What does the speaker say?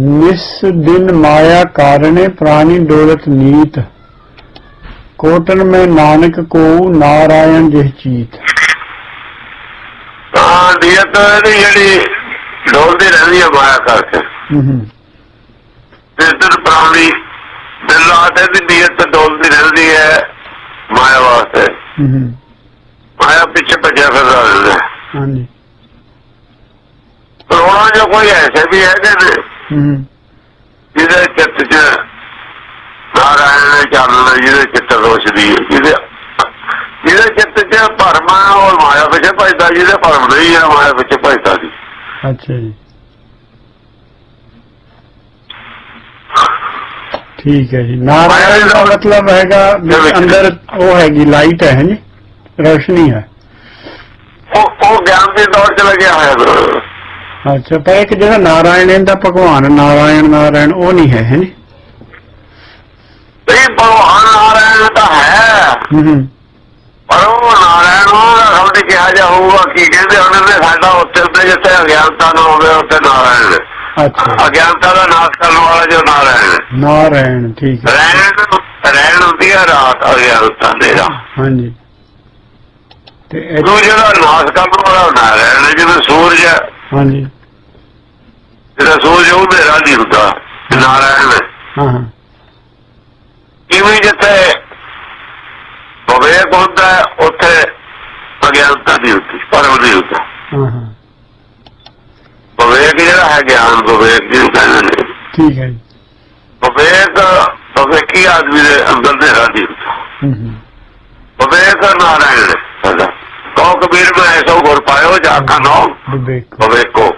ਨਿਸ ਦਿਨ ਮਾਇਆ ਕਾਰਣੇ ਪ੍ਰਾਣੀ ਡੋਲਤ ਨੀਤ। ਕੋਟਨ ਮੈਂ ਨਾਨਕ ਕੋ ਨਾਰਾਇਣ ਜਿਹ ਚੀਤ। ਇਹਦੀ ਜਿਹੜੀ ਡੋਲਦੀ ਰਹਿੰਦੀ ਹੈ ਮਾਇਆ ਕਰਕੇ। ਹੂੰ ਹੂੰ। ਜਿਸ ਦਿਨ ਪ੍ਰਾਣੀ ਰਾਤ ਇਹਦੀ ਨੀਅਤ ਡੋਲਦੀ ਰਹਿੰਦੀ ਹੈ ਮਾਇਆ ਵਾਸਤੇ। ਮਾਇਆ ਪਿੱਛੇ ਭੱਜਿਆ ਫਿਰਦਾ ਰਹਿੰਦਾ। ਹਾਂਜੀ। ਕਰੋੜਾਂ ਜੋ ਕੋਈ ਐਸੇ ਵੀ ਹੂੰ ਹੂੰ ਜਿਹਦੇ ਚਿੱਤ 'ਚ ਨਾਰਾਇਣ ਨੇ ਚੱਲਣਾ ਜਿਹਦੇ ਚਿੱਤ ਰੋਸ਼ਦੀ ਹੈ। ਜਿਹਦੇ ਜਿਹਦੇ ਚਿੱਤ 'ਚ ਭਰਮ ਉਹ ਮਾਇਆ ਪਿੱਛੇ ਭਜਦਾ ਜਿਹਦੇ ਭਰਮ ਨਹੀਂ ਹੈ ਮਾਇਆ ਪਿੱਛੇ ਭਜਦਾ ਨਹੀਂ ਅੱਛਾ ਜੀ। ਠੀਕ ਹੈ ਜੀ। ਨਾਰਾਇਣ ਦਾ ਮਤਲਬ ਹੈਗਾ ਅੰਦਰ ਉਹ ਹੈਗੀ ਲਾਈਟ ਹੈ ਜੀ। ਰੋਸ਼ਨੀ ਹੈ। ਉਹ ਉਹ ਗਿਆਨ ਦੇ ਦੌਰ 'ਚ ਲੱਗਿਆ ਹੋਇਆ। ਅੱਛਾ ਪਰ ਇੱਕ ਜਿਹੜਾ ਨਾਰਾਇਣ ਇਹਦਾ ਭਗਵਾਨ ਨਾਰਾਇਣ ਨਾਰਾਇਣ ਉਹ ਨਹੀਂ ਹੈ ਹੈ ਨਹੀਂ ਭਗਵਾਨ ਨਾਰਾਇਣ ਤਾਂ ਹੈ। ਪਰ ਉਹ ਨਾਰਾਇਣ ਉਹ ਸਾਡੇ ਕਿਹਾ ਜਾ ਹੋਊਗਾ ਕੀ ਕਹਿੰਦੇ ਉਹਨੇ ਨੇ ਸਾਡਾ ਉੱਤੇ ਤੇ ਜਿੱਥੇ ਅਗਿਆਨਤਾ ਨਾ ਹੋਵੇ ਉੱਥੇ ਨਾਰਾਇਣ। ਅੱਛਾ। ਅਗਿਆਨਤਾ ਦਾ ਨਾਸ਼ ਕਰਨ ਵਾਲਾ ਜੋ ਨਾਰਾਇਣ ਨਾਰਾਇਣ ਠੀਕ ਹੈ। ਰਹਿਣ ਰਹਿਣ ਹੁੰਦੀ ਹੈ ਰਾਤ ਅਗਿਆਨਤਾ ਦੇ ਦਾ ਹਾਂਜੀ। ਤੇ ਉਹ ਜਿਹੜਾ ਨਾਸ਼ ਕਰਨ ਵਾਲਾ ਨਾਰਾਇਣ ਜਿਵੇਂ ਸੂਰਜ ਹਾਂਜੀ। ਜਿਹੜਾ ਸੂਰਜ ਉਹ ਮੇਰਾ ਨਹੀਂ ਹੁੰਦਾ ਨਾਰਾਇਣ ਹੈ ਹਾਂ ਹਾਂ। ਕਿਵੇਂ ਜਿੱਥੇ ਵਿਵੇਕ ਹੁੰਦਾ ਉੱਥੇ ਅਗਿਆਨਤਾ ਨਹੀਂ ਹੁੰਦੀ ਪਰਮ ਨਹੀਂ ਹੁੰਦਾ। ਹਾਂ ਹਾਂ। ਵਿਵੇਕ ਜਿਹੜਾ ਹੈ ਗਿਆਨ ਵਿਵੇਕ ਜਿਹਨੂੰ ਕਹਿੰਦੇ ਨੇ। ਠੀਕ ਹੈ ਜੀ। ਵਿਵੇਕ ਵਿਵੇਕੀ ਆਦਮੀ ਦੇ ਅੰਦਰ ਦੇ ਰਾਦੀ ਹੁੰਦਾ। ਹੂੰ ਹੂੰ। ਵਿਵੇਕ ਨਾਰਾਇਣ ਸਾਡਾ। ਕਹੋ ਕਬੀਰ ਮੈਂ ਐਸੋ ਗੁਰ ਪਾਇਓ ਜਾ ਕਾ ਨੋ। ਵਿਵੇਕ। ਵਿਵੇਕੋ।